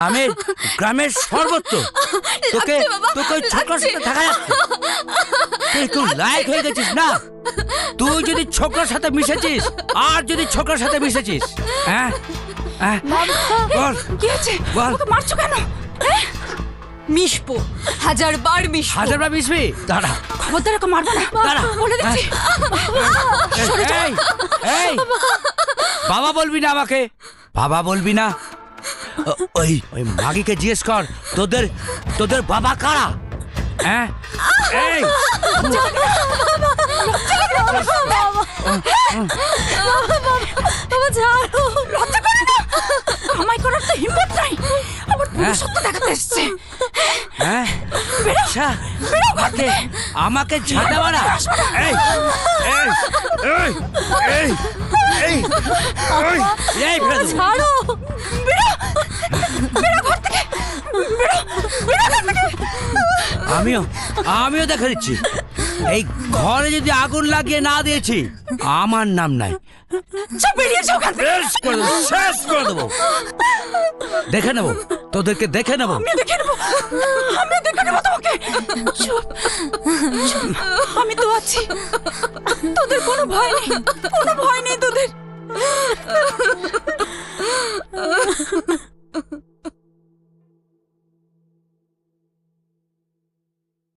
গ্রামের গ্রামের সর্বত্র। তোকে বাবা, তোকে ছোকরার সাথে দেখা যাচ্ছে। তুই তুই লায়ক হয়ে গেছিস না? তুই যদি ছোকরার সাথে মিশেছিস আর যদি ছোকরার সাথে মিশেছিস হ্যাঁ? হ্যাঁ? বল। কি হয়েছে? বল। মারছো কেন? হ্যাঁ? মিশবো। হাজার বার মিশবো। হাজারবার মিশবি? দাঁড়া। খবরদার ওকে মারবে না। দাঁড়া। বলে দিচ্ছি। এই, এই। বাবা বলবি না আমাকে? বাবা বলবি না? ওই ওই মাগিকে জিজ্ঞেস কর তোদের তোদের বাবা কারা হ্যাঁ হিম্মত নাই দেখাতে হ্যাঁ আচ্ছা আমাকে ঝাঁটা মারা এই। ছাড়ো আমিও আমিও দেখা দিচ্ছি। এই ঘরে যদি আগুন লাগিয়ে না দিয়েছি আমার নাম নাই। শেষ করে দেবো দেখে নেব তোদেরকে দেখে নেব। আমি দেখে নেব তোমাকে। আমি তো আছি। তোদের কোনো ভয় নেই কোনো ভয় নেই তোদের।